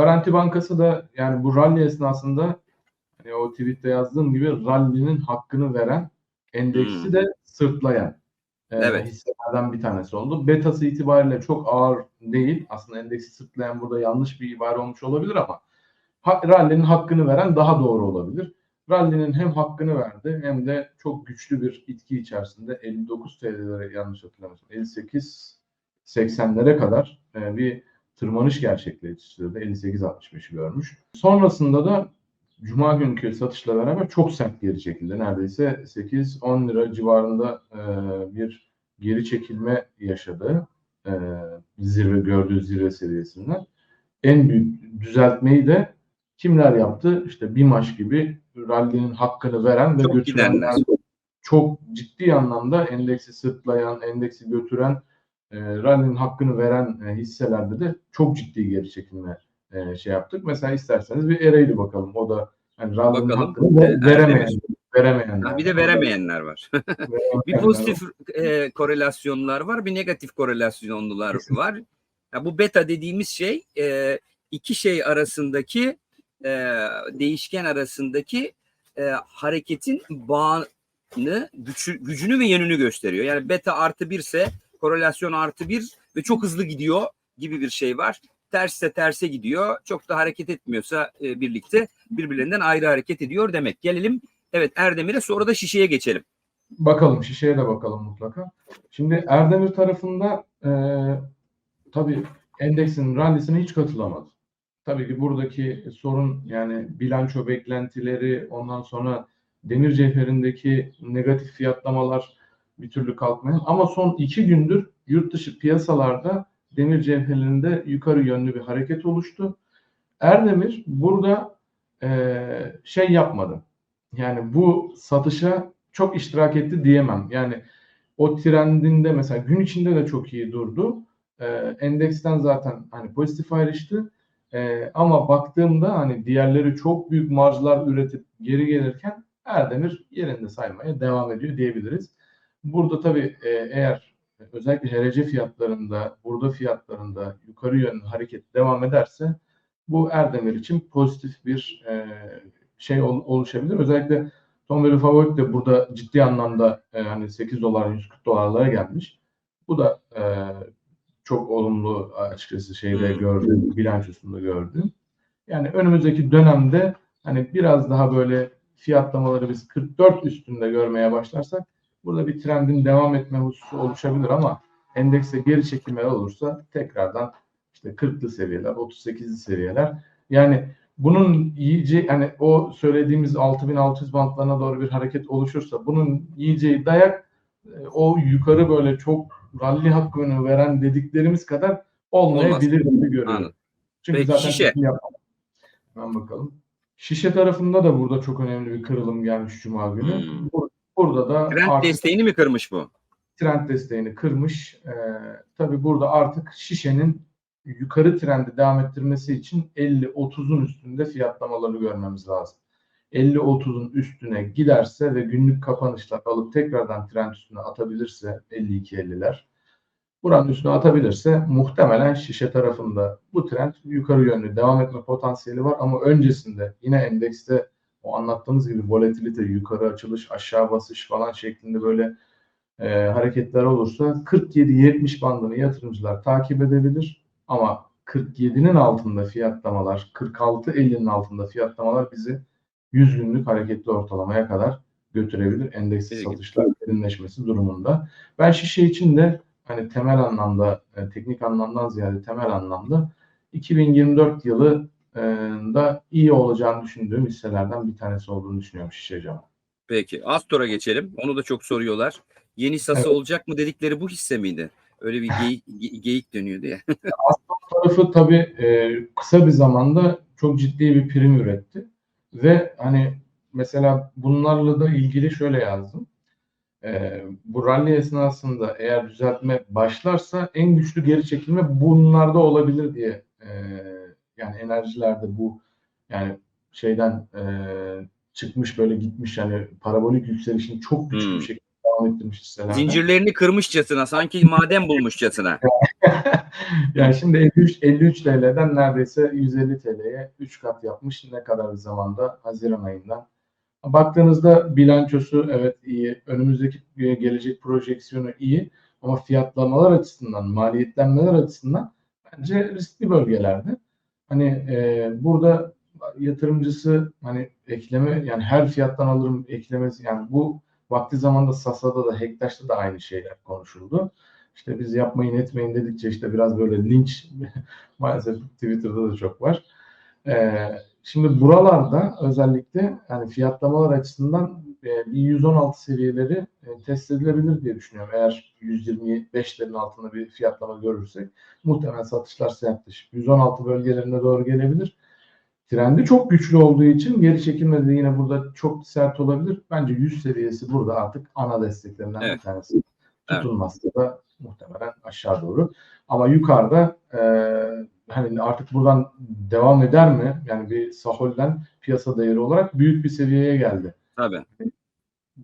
Garanti Bankası da yani bu rally esnasında hani o tweette yazdığım gibi rally'nin hakkını veren endeksi Hmm. de sırtlayan e, Evet. hisselerden bir tanesi oldu. Betası itibariyle çok ağır değil. Aslında endeksi sırtlayan burada yanlış bir ibare olmuş olabilir ama ha, rally'nin hakkını veren daha doğru olabilir. Rally'nin hem hakkını verdi hem de çok güçlü bir itki içerisinde 59 TL'lere yanlış hatırlamıyorsam 58 80'lere kadar e, bir tırmanış gerçekleştirdi. 58-65'i görmüş. Sonrasında da Cuma günkü satışla beraber çok sert geri çekildi. Neredeyse 8-10 lira civarında e, bir geri çekilme yaşadı. E, zirve gördüğü zirve seviyesinden. En büyük düzeltmeyi de kimler yaptı? İşte BİMAŞ gibi rally'nin hakkını veren ve Çok götürenler gidenler. çok ciddi anlamda endeksi sırtlayan, endeksi götüren, e, rally'nin hakkını veren e, hisselerde de çok ciddi geri çekilme e, şey yaptık. Mesela isterseniz bir Ereğli bakalım. O da yani rally'nin hakkını E, veremeyen, veremeyenler. Ha, bir de veremeyenler var. bir pozitif e, korelasyonlar var, bir negatif korelasyonlular var. Ya bu beta dediğimiz şey e, iki şey arasındaki e, değişken arasındaki e, hareketin bağını, gücü, gücünü ve yönünü gösteriyor. Yani beta artı birse korelasyon artı bir ve çok hızlı gidiyor gibi bir şey var. Tersse terse gidiyor. Çok da hareket etmiyorsa e, birlikte birbirlerinden ayrı hareket ediyor demek. Gelelim evet Erdemir'e sonra da şişeye geçelim. Bakalım şişeye de bakalım mutlaka. Şimdi Erdemir tarafında e, tabii endeksin rallisine hiç katılamadı. Tabii ki buradaki sorun yani bilanço beklentileri ondan sonra demir cevherindeki negatif fiyatlamalar bir türlü kalkmayan ama son iki gündür yurt dışı piyasalarda demir cevherlerinde yukarı yönlü bir hareket oluştu. Erdemir burada e, şey yapmadı. Yani bu satışa çok iştirak etti diyemem. Yani o trendinde mesela gün içinde de çok iyi durdu. Ee, endeksten zaten hani pozitif ayrıştı. Ee, ama baktığımda hani diğerleri çok büyük marjlar üretip geri gelirken Erdemir yerinde saymaya devam ediyor diyebiliriz. Burada tabii e, eğer özellikle HRC fiyatlarında, burada fiyatlarında yukarı yönlü hareket devam ederse bu Erdemir için pozitif bir e, şey ol- oluşabilir. Özellikle Tom Value Favorit de burada ciddi anlamda e, hani 8 dolar 140 dolarlara gelmiş. Bu da e, çok olumlu açıkçası şeyde Hmm. gördüm, bilançosunda gördüm. Yani önümüzdeki dönemde hani biraz daha böyle fiyatlamaları biz 44 üstünde görmeye başlarsak burada bir trendin devam etme hususu oluşabilir ama endekste geri çekilmeler olursa tekrardan işte 40'lı seviyeler, 38'li seviyeler yani bunun iyice hani o söylediğimiz 6600 bantlarına doğru bir hareket oluşursa bunun yiyeceği dayak e, o yukarı böyle çok rally hakkını veren dediklerimiz kadar olmayabilir gibi görüyorum. Anladım. Çünkü Peki zaten şişe? Hemen bakalım. Şişe tarafında da burada çok önemli bir kırılım gelmiş Cuma günü. Hmm. Burada da Trend artık desteğini mi kırmış bu? trend desteğini kırmış. Ee, tabii burada artık şişenin yukarı trendi devam ettirmesi için 50-30'un üstünde fiyatlamaları görmemiz lazım. 50-30'un üstüne giderse ve günlük kapanışlar alıp tekrardan trend üstüne atabilirse 52-50'ler buranın üstüne atabilirse muhtemelen şişe tarafında bu trend yukarı yönlü devam etme potansiyeli var ama öncesinde yine endekste o anlattığımız gibi volatilite, yukarı açılış, aşağı basış falan şeklinde böyle e, hareketler olursa 47-70 bandını yatırımcılar takip edebilir ama 47'nin altında fiyatlamalar, 46-50'nin altında fiyatlamalar bizi 100 günlük hareketli ortalamaya kadar götürebilir endeksi Peki. satışlar derinleşmesi durumunda. Ben şişe için de hani temel anlamda, e, teknik anlamdan ziyade temel anlamda 2024 yılı da iyi olacağını düşündüğüm hisselerden bir tanesi olduğunu düşünüyorum şişe camı. Peki Astor'a geçelim. Onu da çok soruyorlar. Yeni sası Evet. olacak mı dedikleri bu hisse miydi? Öyle bir geyik, ge- geyik dönüyordu ya. tarafı tabii e, kısa bir zamanda çok ciddi bir prim üretti. Ve hani mesela bunlarla da ilgili şöyle yazdım. E, bu rally esnasında eğer düzeltme başlarsa en güçlü geri çekilme bunlarda olabilir diye e, yani enerjilerde bu yani şeyden e, çıkmış böyle gitmiş yani parabolik yükselişin çok güçlü Hmm. bir şekilde devam ettirmiş hisselerden. Zincirlerini kırmışçasına sanki maden bulmuşçasına. yani şimdi 53, 53 TL'den neredeyse 150 TL'ye 3 kat yapmış. Ne kadar bir zamanda? Haziran ayından. Baktığınızda bilançosu evet iyi. Önümüzdeki gelecek projeksiyonu iyi. Ama fiyatlamalar açısından, maliyetlenmeler açısından bence riskli bölgelerde. Hani e, burada yatırımcısı hani ekleme yani her fiyattan alırım eklemesi yani bu vakti zamanda Sasa'da da Hektaş'ta da aynı şeyler konuşuldu. İşte biz yapmayın etmeyin dedikçe işte biraz böyle linç maalesef Twitter'da da çok var. Ee, şimdi buralarda özellikle yani fiyatlamalar açısından e, bir 116 seviyeleri e, test edilebilir diye düşünüyorum. Eğer 125'lerin altında bir fiyatlama görürsek muhtemelen satışlar sertleşip 116 bölgelerine doğru gelebilir. Trendi çok güçlü olduğu için geri çekilme de yine burada çok sert olabilir. Bence 100 seviyesi burada artık ana desteklerinden Evet. bir tanesi. Tutulmazsa da muhtemelen aşağı doğru. Ama yukarıda e, hani artık buradan devam eder mi? Yani bir Sahol'den piyasa değeri olarak büyük bir seviyeye geldi. Tabii.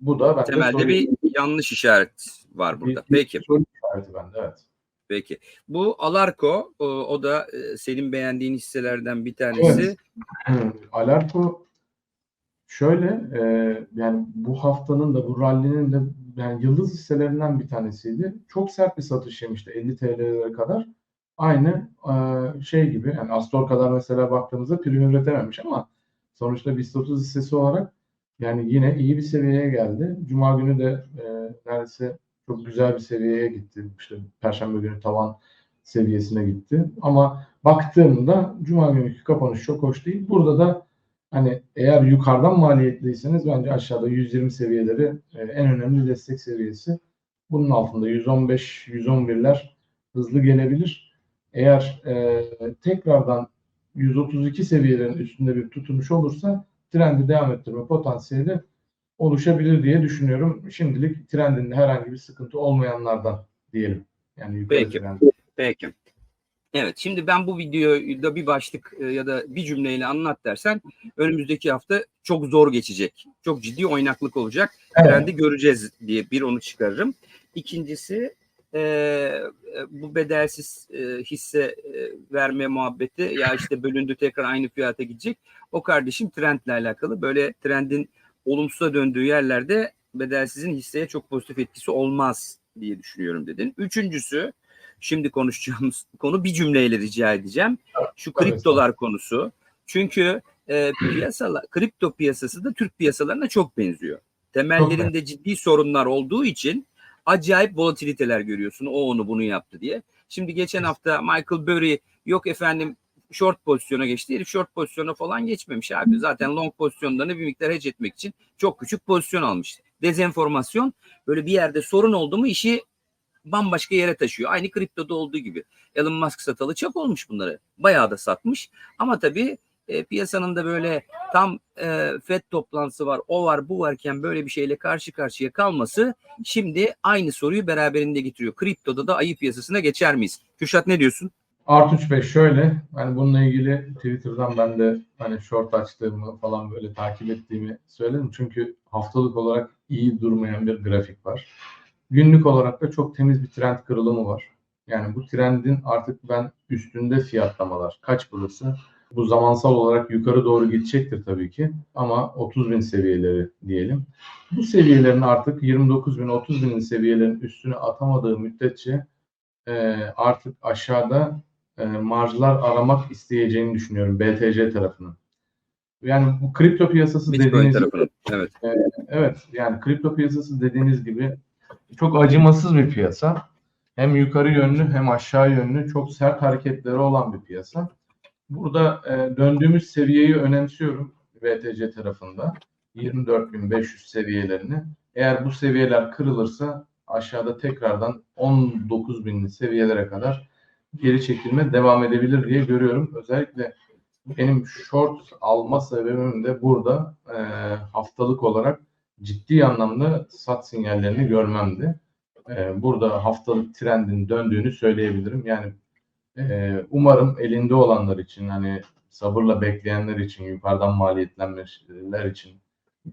Bu da bence Temelde bir yanlış işaret var burada. bir- Peki. soru işareti bende evet. Peki. Bu Alarko o, o da e, senin beğendiğin hisselerden bir tanesi. Evet. Alarko şöyle e, yani bu haftanın da bu rallinin de yani yıldız hisselerinden bir tanesiydi. Çok sert bir satış yemişti 50 TL'lere kadar. Aynı e, şey gibi yani Astor kadar mesela baktığımızda prim üretememiş ama sonuçta BIST 30 hissesi olarak yani yine iyi bir seviyeye geldi. Cuma günü de e, neredeyse çok güzel bir seviyeye gitti. İşte Perşembe günü tavan seviyesine gitti. Ama baktığımda Cuma günkü kapanış çok hoş değil. Burada da hani eğer yukarıdan maliyetliyseniz bence aşağıda 120 seviyeleri e, en önemli destek seviyesi. Bunun altında 115, 111'ler hızlı gelebilir. Eğer e, tekrardan 132 seviyelerin üstünde bir tutunuş olursa trendi devam ettirme potansiyeli oluşabilir diye düşünüyorum. Şimdilik trendinde herhangi bir sıkıntı olmayanlardan diyelim. Yani Peki. trend. Peki. Evet şimdi ben bu videoyu da bir başlık e, ya da bir cümleyle anlat dersen önümüzdeki hafta çok zor geçecek. Çok ciddi oynaklık olacak. Evet. Trendi göreceğiz diye bir onu çıkarırım. İkincisi e, e, bu bedelsiz e, hisse e, verme muhabbeti ya işte bölündü tekrar aynı fiyata gidecek. O kardeşim trendle alakalı böyle trendin olumsuza döndüğü yerlerde bedelsizin hisseye çok pozitif etkisi olmaz diye düşünüyorum dedin. Üçüncüsü şimdi konuşacağımız konu bir cümleyle rica edeceğim. Şu kriptolar konusu. Çünkü e, piyasalar, kripto piyasası da Türk piyasalarına çok benziyor. Temellerinde ciddi sorunlar olduğu için acayip volatiliteler görüyorsun. O onu bunu yaptı diye. Şimdi geçen hafta Michael Burry yok efendim short pozisyona geçti. Herif short pozisyona falan geçmemiş abi. Zaten long pozisyonlarını bir miktar hedge etmek için çok küçük pozisyon almıştı. Dezenformasyon böyle bir yerde sorun oldu mu işi bambaşka yere taşıyor. Aynı kriptoda olduğu gibi. Elon Musk satalı çok olmuş bunları. Bayağı da satmış. Ama tabii e, piyasanın da böyle tam e, FED toplantısı var, o var, bu varken böyle bir şeyle karşı karşıya kalması şimdi aynı soruyu beraberinde getiriyor. Kriptoda da ayı piyasasına geçer miyiz? Kürşat ne diyorsun? Artuç Bey şöyle hani bununla ilgili Twitter'dan ben de hani short açtığımı falan böyle takip ettiğimi söyledim. Çünkü haftalık olarak iyi durmayan bir grafik var. Günlük olarak da çok temiz bir trend kırılımı var. Yani bu trendin artık ben üstünde fiyatlamalar. Kaç burası? Bu zamansal olarak yukarı doğru gidecektir tabii ki. Ama 30 bin seviyeleri diyelim. Bu seviyelerin artık 29 bin, 30 binin seviyelerin üstüne atamadığı müddetçe e, artık aşağıda e, marjlar aramak isteyeceğini düşünüyorum BTC tarafının. Yani bu kripto piyasası Bitcoin dediğiniz tarafını. Evet. evet yani kripto piyasası dediğiniz gibi çok acımasız bir piyasa. Hem yukarı yönlü hem aşağı yönlü çok sert hareketleri olan bir piyasa. Burada e, döndüğümüz seviyeyi önemsiyorum BTC tarafında. 24.500 seviyelerini. Eğer bu seviyeler kırılırsa aşağıda tekrardan 19.000'li seviyelere kadar geri çekilme devam edebilir diye görüyorum. Özellikle benim short alma sebebim de burada e, haftalık olarak ciddi anlamda sat sinyallerini görmemdi. E, burada haftalık trendin döndüğünü söyleyebilirim. Yani e, umarım elinde olanlar için hani sabırla bekleyenler için yukarıdan maliyetlenmeler için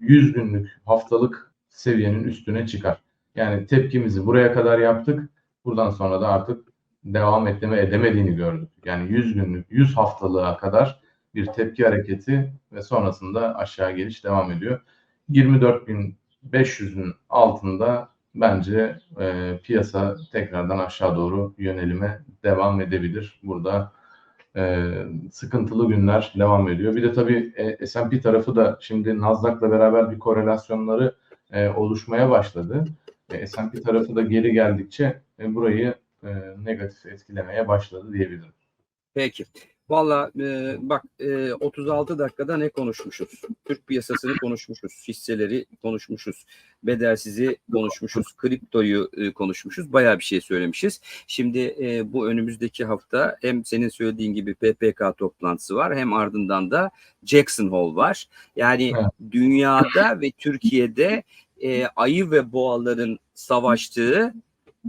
100 günlük haftalık seviyenin üstüne çıkar. Yani tepkimizi buraya kadar yaptık. Buradan sonra da artık devam etme edemediğini gördük. Yani 100 günlük, 100 haftalığa kadar bir tepki hareketi ve sonrasında aşağı geliş devam ediyor. 24.500'ün altında bence e, piyasa tekrardan aşağı doğru yönelime devam edebilir. Burada e, sıkıntılı günler devam ediyor. Bir de tabii e, S&P tarafı da şimdi Nasdaq'la beraber bir korelasyonları e, oluşmaya başladı. E, S&P tarafı da geri geldikçe e, burayı e, negatif etkilemeye başladı diyebilirim. Peki. Valla e, bak e, 36 dakikada ne konuşmuşuz? Türk piyasasını konuşmuşuz, hisseleri konuşmuşuz, bedelsizi konuşmuşuz, kriptoyu e, konuşmuşuz. Bayağı bir şey söylemişiz. Şimdi e, bu önümüzdeki hafta hem senin söylediğin gibi PPK toplantısı var hem ardından da Jackson Hole var. Yani Evet. dünyada ve Türkiye'de e, ayı ve boğaların savaştığı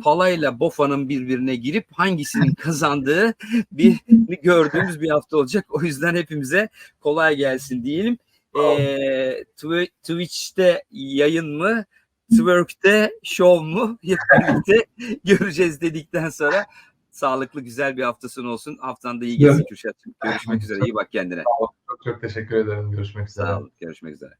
Palayla Bofa'nın birbirine girip hangisinin kazandığı bir gördüğümüz bir hafta olacak. O yüzden hepimize kolay gelsin diyelim. Ee, Twi- Twitch'te yayın mı? Twerk'te show mu? Hep birlikte göreceğiz dedikten sonra sağlıklı güzel bir haftasın olsun. Haftan da iyi geçsin Kürşat'cığım. Görüşmek üzere. İyi bak kendine. Çok çok teşekkür ederim. Görüşmek üzere. Sağ olun. Görüşmek üzere.